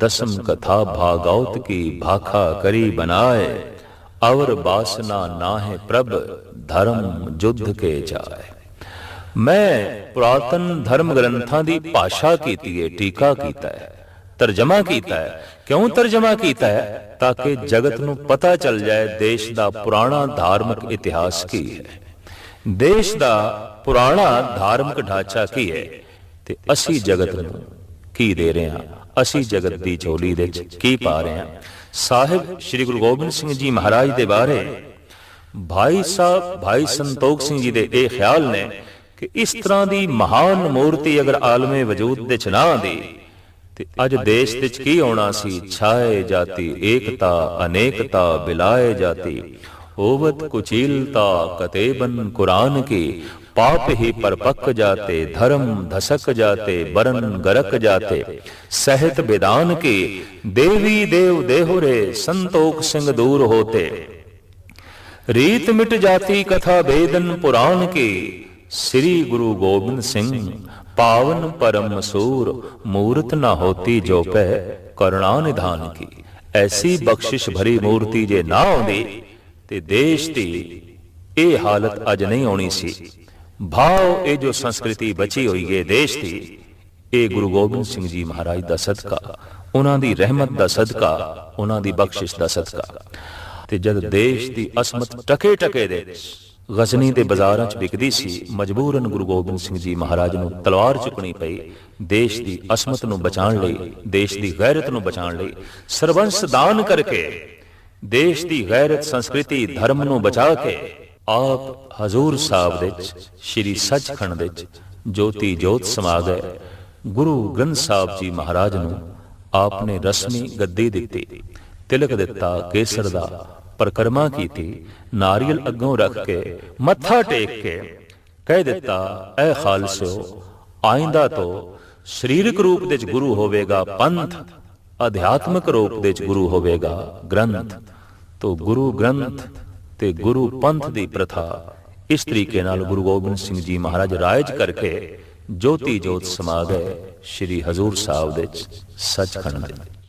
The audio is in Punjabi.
दसम कथा भागवत की भाखा करी बनाए अवर बासना नाहे प्रभ धर्म युद्ध के जाए ਮੈਂ ਪੁਰਾਤਨ ਧਰਮ ਗ੍ਰੰਥਾਂ ਦੀ ਭਾਸ਼ਾ ਕੀਤੀ ਹੈ ਟੀਕਾ ਕੀਤਾ ਹੈ ਤਰਜਮਾ ਕੀਤਾ ਹੈ ਕਿਉਂ ਤਰਜਮਾ ਕੀਤਾ ਹੈ ਤਾਂ ਕਿ ਜਗਤ ਨੂੰ ਪਤਾ ਚੱਲ ਜਾਏ ਦੇਸ਼ ਦਾ ਪੁਰਾਣਾ ਧਾਰਮਿਕ ਇਤਿਹਾਸ ਕੀ ਹੈ ਦੇਸ਼ ਦਾ ਪੁਰਾਣਾ ਧਾਰਮਿਕ ਢਾਂਚਾ ਕੀ ਹੈ ਤੇ ਅਸੀਂ ਜਗਤ ਨੂੰ ਕੀ ਦੇ ਰਹੇ ਹਾਂ ਅਸੀਂ ਜਗਤ ਦੀ ਝੋਲੀ ਦੇ ਵਿੱਚ ਕੀ ਪਾ ਰਹੇ ਹਾਂ? ਸਾਹਿਬ ਸ੍ਰੀ ਗੁਰੂ ਗੋਬਿੰਦ ਸਿੰਘ ਜੀ ਮਹਾਰਾਜ ਦੇ ਬਾਰੇ। ਭਾਈ ਸਾਹਿਬ, ਭਾਈ ਸੰਤੋਖ ਸਿੰਘ ਜੀ ਦੇ ਇਹ ਖਿਆਲ ਨੇ ਕਿ ਇਸ ਤਰ੍ਹਾਂ ਦੀ ਮਹਾਨ ਮੂਰਤੀ ਅਗਰ ਆਲਮੇ ਵਜੂਦ ਦੇ ਚ ਨਾ ਆਂਦੀ ਤੇ ਅੱਜ ਦੇਸ਼ ਵਿੱਚ ਕੀ ਹੋਣਾ ਸੀ? ਛਾਏ ਜਾਤੀ ਏਕਤਾ, ਅਨੇਕਤਾ, ਬਿਲਾਏ ਜਾਤੀ। होवत कुचीलता कतेबन कुरान की पाप ही परपक जाते धर्म धसक जाते बरन गरक जाते सहत बेदान की देवी देव देहुरे संतोख सिंह दूर होते रीत मिट जाती कथा वेदन पुराण की श्री गुरु गोविंद सिंह पावन परम सूर मूर्त न होती जो पह करुणा निधान की ਐਸੀ ਬਖਸ਼ਿਸ਼ ਭਰੀ ਮੂਰਤੀ ਜੇ ਨਾ ਆਉਂਦੀ ਤੇ ਦੇਸ਼ ਦੀ ਇਹ ਹਾਲਤ ਅੱਜ ਨਹੀਂ ਆਉਣੀ ਸੀ। ਭਾਵ ਇਹ ਜੋ ਸੰਸਕ੍ਰਿਤੀ ਬਚੀ ਹੋਈ ਹੈ ਦੇਸ਼ ਦੀ, ਇਹ ਗੁਰੂ ਗੋਬਿੰਦ ਸਿੰਘ ਜੀ ਮਹਾਰਾਜ ਦਾ ਸਦਕਾ, ਉਹਨਾਂ ਦੀ ਰਹਿਮਤ ਦਾ ਸਦਕਾ, ਉਹਨਾਂ ਦੀ ਬਖਸ਼ਿਸ਼ ਦਾ ਸਦਕਾ। ਤੇ ਜਦ ਦੇਸ਼ ਦੀ ਅਸਮਤ ਟਕੇ ਟਕੇ ਦੇ ਗਜ਼ਨੀ ਦੇ ਬਾਜ਼ਾਰਾਂ 'ਚ ਵਿਕਦੀ ਸੀ, ਮਜਬੂਰਨ ਗੁਰੂ ਗੋਬਿੰਦ ਸਿੰਘ ਜੀ ਮਹਾਰਾਜ ਨੂੰ ਤਲਵਾਰ ਚੁੱਕਣੀ ਪਈ, ਦੇਸ਼ ਦੀ ਅਸਮਤ ਨੂੰ ਬਚਾਉਣ ਲਈ, ਦੇਸ਼ ਦੀ ਗੈਰਤ ਨੂੰ ਬਚਾਉਣ ਲਈ ਸਰਬੰਸ ਦਾਨ ਕਰਕੇ ਦੇਸ਼ ਦੀ ਗੈਰਤ ਸੰਸਕ੍ਰਿਤੀ ਧਰਮ ਨੂੰ ਬਚਾ ਕੇ ਆਪ ਹਜ਼ੂਰ ਸਾਹਿਬ ਦੇ ਵਿੱਚ, ਸ੍ਰੀ ਸੱਚਖੰਡ ਦੇ ਜੋਤੀ ਜੋਤ ਸਮਾ ਗਏ ਗੁਰੂ ਗ੍ਰੰਥ ਸਾਹਿਬ ਜੀ ਮਹਾਰਾਜ ਨੂੰ ਆਪਨੇ ਰਸਮੀ ਗੱਦੀ ਦਿੱਤੀ। ਤਿਲਕ ਦਿੱਤਾ, ਕੇਸਰ ਦਾ ਪਰਕਰਮਾ ਕੀਤੀ, ਨਾਰੀਅਲ ਅੱਗੋਂ ਰੱਖ ਕੇ ਮੱਥਾ ਟੇਕ ਕੇ ਕਹਿ ਦਿੱਤਾ, ਐ ਖਾਲਸਿਓ ਆਇੰਦਾ ਤੋਂ ਸਰੀਰਕ ਰੂਪ ਦੇ ਵਿੱਚ ਗੁਰੂ ਹੋਵੇਗਾ ਪੰਥ, ਅਧਿਆਤਮਿਕ ਰੂਪ ਦੇ ਵਿੱਚ ਗੁਰੂ ਹੋਵੇਗਾ ਗ੍ਰੰਥ। ਤੋਂ ਗੁਰੂ ਗ੍ਰੰਥ ਤੇ ਗੁਰੂ ਪੰਥ ਦੀ ਪ੍ਰਥਾ। ਇਸ ਤਰੀਕੇ ਨਾਲ ਗੁਰੂ ਗੋਬਿੰਦ ਸਿੰਘ ਜੀ ਮਹਾਰਾਜ ਰਾਇਜ ਕਰਕੇ ਜੋਤੀ ਜੋਤ ਸਮਾ ਗਏ ਸ੍ਰੀ ਹਜ਼ੂਰ ਸਾਹਿਬ ਦੇ ਵਿੱਚ ਸੱਚਖੰਡ ਦੇ।